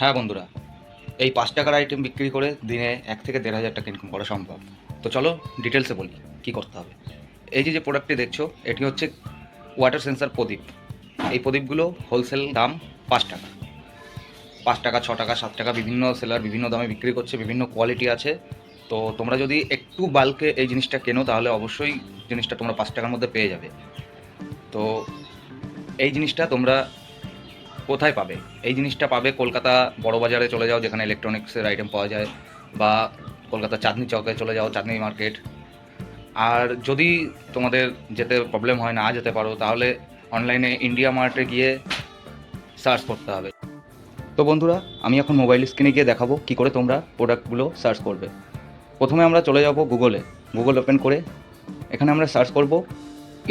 হ্যাঁ বন্ধুরা, এই পাঁচ টাকার আইটেম বিক্রি করে দিনে এক থেকে দেড় হাজার টাকা ইনকাম করা সম্ভব। তো চলো ডিটেলসে বলি, কী করতে হবে? এই যে যে প্রোডাক্টটি দেখছ, এটি হচ্ছে ওয়াটার সেন্সার প্রদীপ। এই প্রদীপগুলো হোলসেল দাম পাঁচ টাকা। পাঁচ টাকা, ছ টাকা, সাত টাকা, বিভিন্ন সেলার বিভিন্ন দামে বিক্রি করছে, বিভিন্ন কোয়ালিটি আছে। তো তোমরা যদি একটু বাল্কে এই জিনিসটা কেনো, তাহলে অবশ্যই জিনিসটা তোমরা পাঁচ টাকার মধ্যে পেয়ে যাবে। তো এই জিনিসটা তোমরা কোথায় পাবে? এই জিনিসটা পাবে কলকাতা বড় বাজারে চলে যাও, যেখানে ইলেকট্রনিক্সের আইটেম পাওয়া যায়, বা কলকাতা চাঁদনি চকে চলে যাও, চাঁদনি মার্কেট আর যদি তোমাদের যেতে প্রবলেম হয়, না যেতে পারো, তাহলে অনলাইনে ইন্ডিয়া মার্টে গিয়ে সার্চ করতে হবে। তো বন্ধুরা, আমি এখন মোবাইল স্ক্রিনে গিয়ে দেখাবো কি করে তোমরা প্রোডাক্টগুলো সার্চ করবে। প্রথমে আমরা চলে যাব গুগলে গুগল ওপেন করে এখানে আমরা সার্চ করব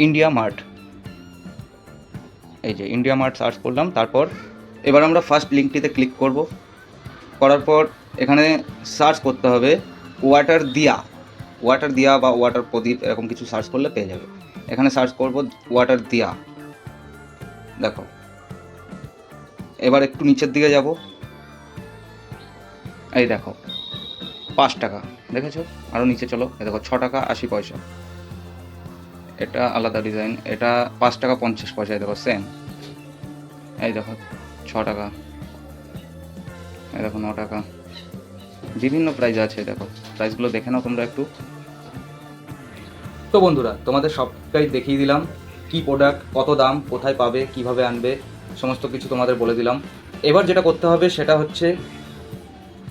ইন্ডিয়া মার্ট এই যে ইন্ডিয়া মার্ট সার্চ করলাম, তারপর এবার আমরা ফার্স্ট লিঙ্কটিতে ক্লিক করব। করার পর এখানে সার্চ করতে হবে ওয়াটার দিয়া ওয়াটার দিয়া বা ওয়াটার প্রদীপ এরকম কিছু সার্চ করলে পেয়ে যাবে। এখানে সার্চ করব ওয়াটার দিয়া দেখো। এবার একটু নিচের দিকে যাব। এই দেখো, পাঁচ টাকা, দেখেছ? আরও নিচে চলো। দেখো, ছ টাকা আশি পয়সা। এটা আলাদা ডিজাইন এটা পাঁচ টাকা পঞ্চাশ পয়সা, এই দেখো সেম এই দেখো, ছ টাকা। এই দেখো, ন টাকা। বিভিন্ন প্রাইস আছে, দেখো। প্রাইসগুলো দেখে নাও তোমরা একটু। তো বন্ধুরা, তোমাদের সবটাই দেখিয়ে দিলাম। কি প্রোডাক্ট কত দাম, কোথায় পাবে, কীভাবে আনবে, সমস্ত কিছু তোমাদের বলে দিলাম। এবার যেটা করতে হবে, সেটা হচ্ছে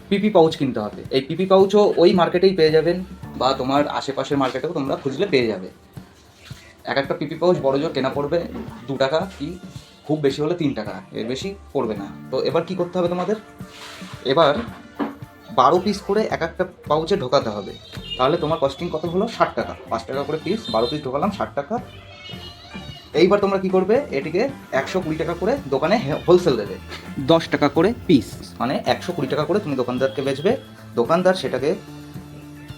পিপি পাউচ কিনতে হবে। এই পিপি পাউচও ওই মার্কেটেই পেয়ে যাবেন, বা তোমার আশেপাশের মার্কেটেও তোমরা খুঁজলে পেয়ে যাবে। এক একটা পিপি পাউচ বড় জোর কেনা পড়বে দু টাকা কি? খুব বেশি হলে তিন টাকা, এর বেশি পড়বে না। তো এবার কি করতে হবে তোমাদের? এবার বারো পিস করে এক একটা পাউচে ঢোকাতে হবে। তাহলে তোমার কস্টিং কত হলো? ষাট টাকা। পাঁচ টাকা করে পিস বারো পিস ঢোকালাম, ষাট টাকা। এইবার তোমরা কি করবে? এটিকে একশো কুড়ি টাকা করে দোকানে হোলসেল দেবে। দশ টাকা করে পিস মানে একশো কুড়ি টাকা করে তুমি দোকানদারকে বেচবে। দোকানদার সেটাকে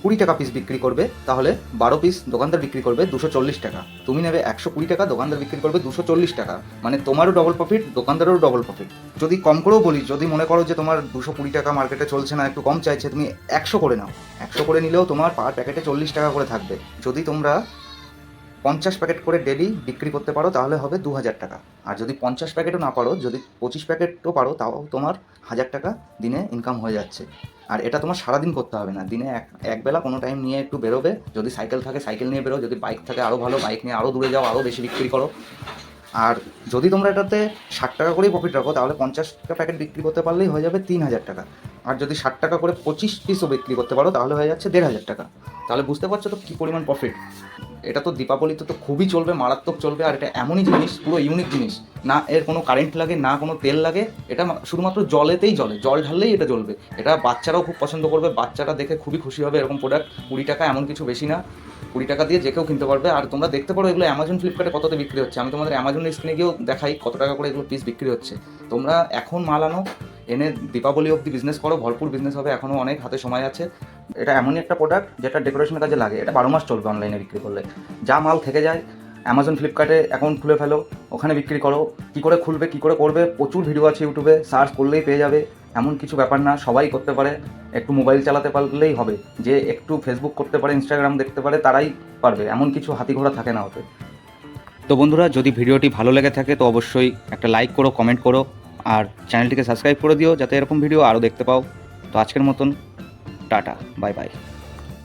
কুড়ি টাকা পিস বিক্রি করবে, তাহলে বারো পিস দোকানদার বিক্রি করবে দুশো চল্লিশ টাকা। তুমি নেবে একশো কুড়ি টাকা, দোকানদার বিক্রি করবে দুশো চল্লিশ টাকা। মানে তোমারও ডবল প্রফিট দোকানদারেরও ডবল প্রফিট যদি কম করেও বলি, যদি মনে করো যে তোমার দুশো কুড়ি টাকা মার্কেটে চলছে না, একটু কম চাইছে, তুমি একশো করে নাও। একশো করে নিলেও তোমার পার প্যাকেটে চল্লিশ টাকা করে থাকবে। যদি তোমরা পঞ্চাশ প্যাকেট করে ডেলি বিক্রি করতে পারো, তাহলে হবে দু হাজার টাকা। আর যদি পঞ্চাশ প্যাকেটও না পারো, যদি পঁচিশ প্যাকেটও পারো, তাও তোমার হাজার টাকা দিনে ইনকাম হয়ে যাচ্ছে। আর এটা তোমার সারাদিন করতে হবে না। দিনে এক, একবেলা কোনো টাইম নিয়ে একটু বেরোবে। যদি সাইকেল থাকে সাইকেল নিয়ে বেরো যদি বাইক থাকে আরও ভালো বাইক নিয়ে আরও দূরে যাও আরও বেশি বিক্রি করো। আর যদি তোমরা এটাতে ষাট টাকা করেই প্রফিট রাখো, তাহলে পঞ্চাশটা প্যাকেট বিক্রি করতে পারলেই হয়ে যাবে তিন হাজার টাকা। আর যদি ষাট টাকা করে পঁচিশ পিসও বিক্রি করতে পারো, তাহলে হয়ে যাচ্ছে দেড় হাজার টাকা। তাহলে বুঝতে পারছ তো কী পরিমাণ প্রফিট এটা তো দীপাবলিতে তো খুবই চলবে, মারাত্মক চলবে, আর এটা এমনই জিনিস, পুরো ইউনিক জিনিস। না এর কোনো কারেন্ট লাগে, না কোনো তেল লাগে, এটা শুধুমাত্র জলেতেই জলে, জল ঢাললেই এটা জ্বলবে। এটা বাচ্চারাও খুব পছন্দ করবে, বাচ্চারা দেখে খুবই খুশি হবে, এরকম প্রোডাক্ট কুড়ি টাকা এমন কিছু বেশি না। কুড়ি টাকা দিয়ে যে কেউ কিনতে পারবে, আর তোমরা দেখতে পারো এগুলো অ্যামাজন ফ্লিপকার্টে কততে বিক্রি হচ্ছে। আমি তোমাদের অ্যামাজন স্ক্রিনে গিয়েও দেখাই কত টাকা করে এগুলো পিস বিক্রি হচ্ছে। তোমরা এখন মাল আনো এনে দীপাবলি অবধি বিজনেস করো, ভরপুর বিজনেস হবে এখনও অনেক হাতে সময় আছে। এটা এমনই একটা প্রোডাক্ট যেটা ডেকোরেশনের কাজে লাগে। এটা বারো মাস চলবে অনলাইনে বিক্রি করলে। যা মাল থেকে যায় অ্যামাজন ফ্লিপকার্টে অ্যাকাউন্ট খুলে ফেলো, ওখানে বিক্রি করো। কী করে খুলবে, কী করে করবে, প্রচুর ভিডিও আছে ইউটিউবে সার্চ করলেই পেয়ে যাবে। এমন কিছু ব্যাপার না, সবাই করতে পারে। একটু মোবাইল চালাতে পারলেই হবে। যে একটু ফেসবুক করতে পারে ইনস্টাগ্রাম দেখতে পারে, তারাই পারবে। এমন কিছু হাতি ঘোড়া থাকে না ওতে। তো বন্ধুরা, যদি ভিডিওটি ভালো লেগে থাকে, তো অবশ্যই একটা লাইক করো কমেন্ট করো। আর চ্যানেলটিকে সাবস্ক্রাইব করে দিও যাতে এরকম ভিডিও আরও দেখতে পাও। তো আজকের মতন, টাটা বাই বাই